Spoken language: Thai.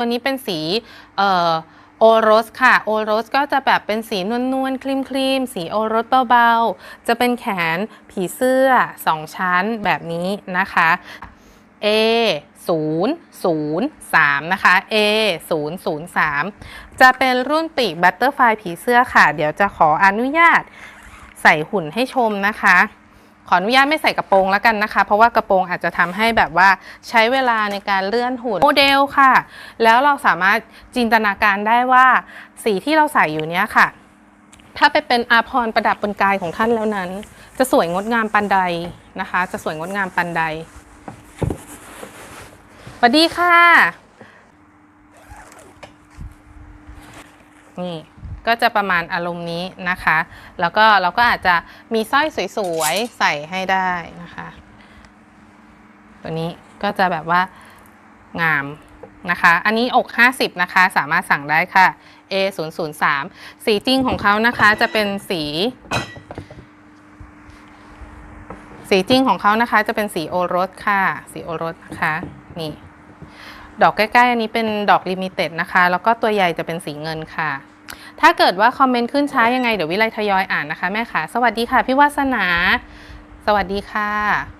ตัวนี้เป็นสีโอโรสค่ะ โอโรสก็จะแบบเป็นสีนวลๆ ครีมครีมๆสีโอโรสเบาๆ จะเป็นแขนผีเสื้อ 2 ชั้นแบบนี้นะคะ A 0 0 3 นะคะ A 0 0 3จะเป็นรุ่นปีกบัตเตอร์ไฟผีเสื้อค่ะ เดี๋ยวจะขออนุญาตใส่หุ่นให้ชมนะคะ ขออนุญาตไม่ใส่กระโปรงแล้วกันนะคะ เพราะว่ากระโปรงอาจจะทำให้แบบว่าใช้เวลาในการเลื่อนหุ่นโมเดลค่ะ แล้วเราสามารถจินตนาการได้ว่าสีที่เราใส่อยู่เนี้ยค่ะ ถ้าไปเป็นอาภรประดับบนกายของท่านแล้วนั้น จะสวยงดงามปันใดนะคะ จะสวยงดงามปันใดสวัสดีค่ะนี่ ก็จะประมาณอารมณ์นี้นะคะ แล้วก็เราก็อาจจะมีสร้อยสวยๆใส่ให้ได้นะคะ ตัวนี้ก็จะแบบว่างามนะคะ อันนี้อก 50 นะคะ สามารถสั่งได้ค่ะ A 0 0 3 สีจริงของเขานะคะจะเป็นสี สีจริงของเขานะคะจะเป็นสีโอรสค่ะ สีโอรสนะคะ นี่ ดอกใกล้ๆ อันนี้เป็นดอกลิมิเต็ดนะคะ แล้วก็ตัวใหญ่จะเป็นสีเงินค่ะ ถ้าเกิดว่าคอมเมนต์ขึ้นช้ายังไงเดี๋ยววิไลทยอยอ่านนะคะแม่ค่ะ สวัสดีค่ะพี่วาสนา สวัสดีค่ะ